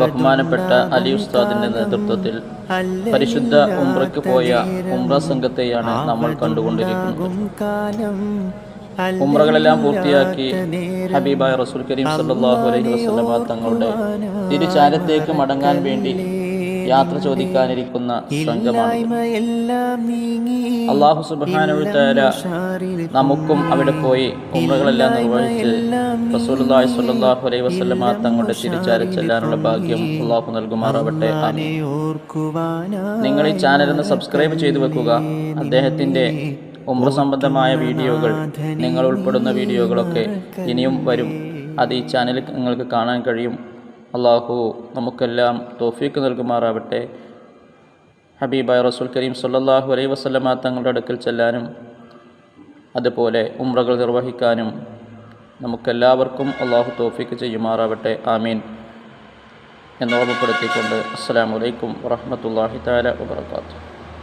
ബഹുമാനപ്പെട്ട അലി ഉസ്താദിന്റെ നേതൃത്വത്തിൽ പരിശുദ്ധ ഉംറയ്ക്ക് പോയ ഉംറ സംഘത്തെയാണ് നമ്മൾ കണ്ടുകൊണ്ടിരിക്കുന്നത്. ഉംറകളെല്ലാം പൂർത്തിയാക്കി ഹബീബായ റസൂൽ കരീം സല്ലാഹു അലൈഹി വസല്ലമ തങ്ങളുടെ തിരുചാരത്തേക്ക് മടങ്ങാൻ വേണ്ടി യാത്ര ചോദിക്കാനിരിക്കുന്ന അള്ളാഹു തആല നമുക്കും അവിടെ പോയി ഉംറകളെല്ലാം നിർവഹിച്ച് റസൂലുള്ളാഹി സ്വല്ലല്ലാഹു അലൈഹി വസല്ലമ തങ്ങളുടെ ചെല്ലാനുള്ള ഭാഗ്യം അള്ളാഹു നൽകുമാറാവട്ടെ. നിങ്ങൾ ഈ ചാനൽ ഒന്ന് സബ്സ്ക്രൈബ് ചെയ്തു വെക്കുക. അദ്ദേഹത്തിന്റെ ഉമ്ര സംബന്ധമായ വീഡിയോകൾ നിങ്ങൾ ഉൾപ്പെടുന്ന വീഡിയോകളൊക്കെ ഇനിയും വരും. അത് ഈ ചാനലിൽ നിങ്ങൾക്ക് കാണാൻ കഴിയും. അള്ളാഹു നമുക്കെല്ലാം തോഫീക്ക് നൽകുമാറാവട്ടെ. ഹബീബായ റസൂൽ കരീം സല്ലാഹു അലൈ വസല്ലമ തങ്ങളുടെ അടുക്കൽ ചെല്ലാനും അതുപോലെ ഉമ്രകൾ നിർവഹിക്കാനും നമുക്കെല്ലാവർക്കും അള്ളാഹു തോഫീക്ക് ചെയ്യുമാറാവട്ടെ. ആമീൻ. എന്ന് ഓർമ്മപ്പെടുത്തിക്കൊണ്ട് അസ്സലാമു അലൈക്കും വറഹ്മത്തുള്ളാഹി വാത്തു